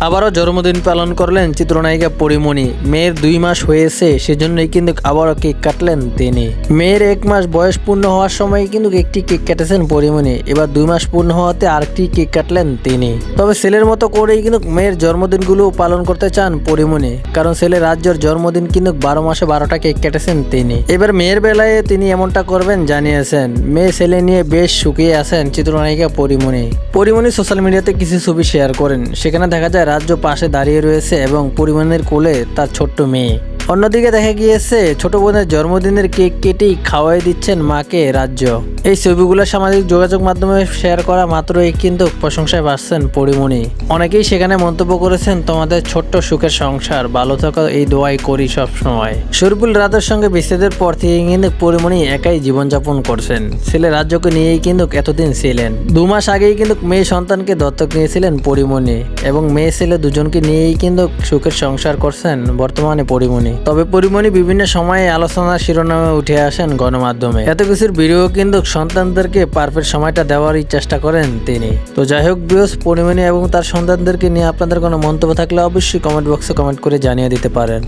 আবারও জন্মদিন পালন করলেন চিত্রনায়িকা পরিমণি। মেয়ের দুই মাস হয়েছে, সেজন্যই কিন্তু আবারও কেক কাটলেন তিনি। মেয়ের এক মাস বয়স পূর্ণ হওয়ার সময় কিন্তু একটি কেক কেটেছেন পরিমণি। এবার দুই মাস পূর্ণ হওয়াতে আরেকটি কেক কাটলেন তিনি। তবে ছেলের মতো করেই কিন্তু মেয়ের জন্মদিনগুলো পালন করতে চান পরিমণি। কারণ ছেলে রাজ্যের জন্মদিন কিন্তু বারো মাসে বারোটা কেক কেটেছেন তিনি। এবার মেয়ের বেলায় তিনি এমনটা করবেন জানিয়েছেন। মেয়ে ছেলে নিয়ে বেশ সুখী আছেন চিত্রনায়িকা পরিমণি। পরিমণি সোশ্যাল মিডিয়াতে কিছু ছবি শেয়ার করেন। সেখানে দেখা যায় রাজ্য পাশে দাঁড়িয়ে রয়েছে এবং পরিমাণের কোলে তার ছোট্ট মেয়ে। অন্যদিকে দেখা গিয়েছে, ছোট বোনের জন্মদিনের কেক কেটেই খাওয়াই দিচ্ছেন মাকে রাজ্য। এই ছবিগুলো সামাজিক যোগাযোগ মাধ্যমে শেয়ার করা মাত্রই কিন্তু প্রশংসায় পাচ্ছেন পরিমণি। অনেকেই সেখানে মন্তব্য করেছেন, তোমাদের ছোট্ট সুখের সংসার, ভালো থাকা, এই দোয়াই করি সব সময় শরীফুল রাতের সঙ্গে বিচ্ছেদের পর থেকে কিন্তু পরিমণি একাই জীবনযাপন করছেন। ছেলে রাজ্যকে নিয়েই কিন্তু এতদিন ছিলেন। দু মাস আগেই কিন্তু মেয়ে সন্তানকে দত্তক নিয়েছিলেন পরিমণি এবং মেয়ে ছেলে দুজনকে নিয়েই কিন্তু সুখের সংসার করছেন বর্তমানে পরিমণি। তবে পরিমণি বিভিন্ন সময়ে আলোচনার শিরোনামে উঠে আসেন গণমাধ্যমে। এত কিছুর ভিডিও কিন্তু সন্তানদেরকে পারফেক্ট সময়টা দেওয়ারই চেষ্টা করেন তিনি। তো যাই হোক বিয়স পরিমাণে এবং তার সন্তানদেরকে নিয়ে আপনাদের কোনো মন্তব্য থাকলে অবশ্যই কমেন্ট বক্সে কমেন্ট করে জানিয়ে দিতে পারেন।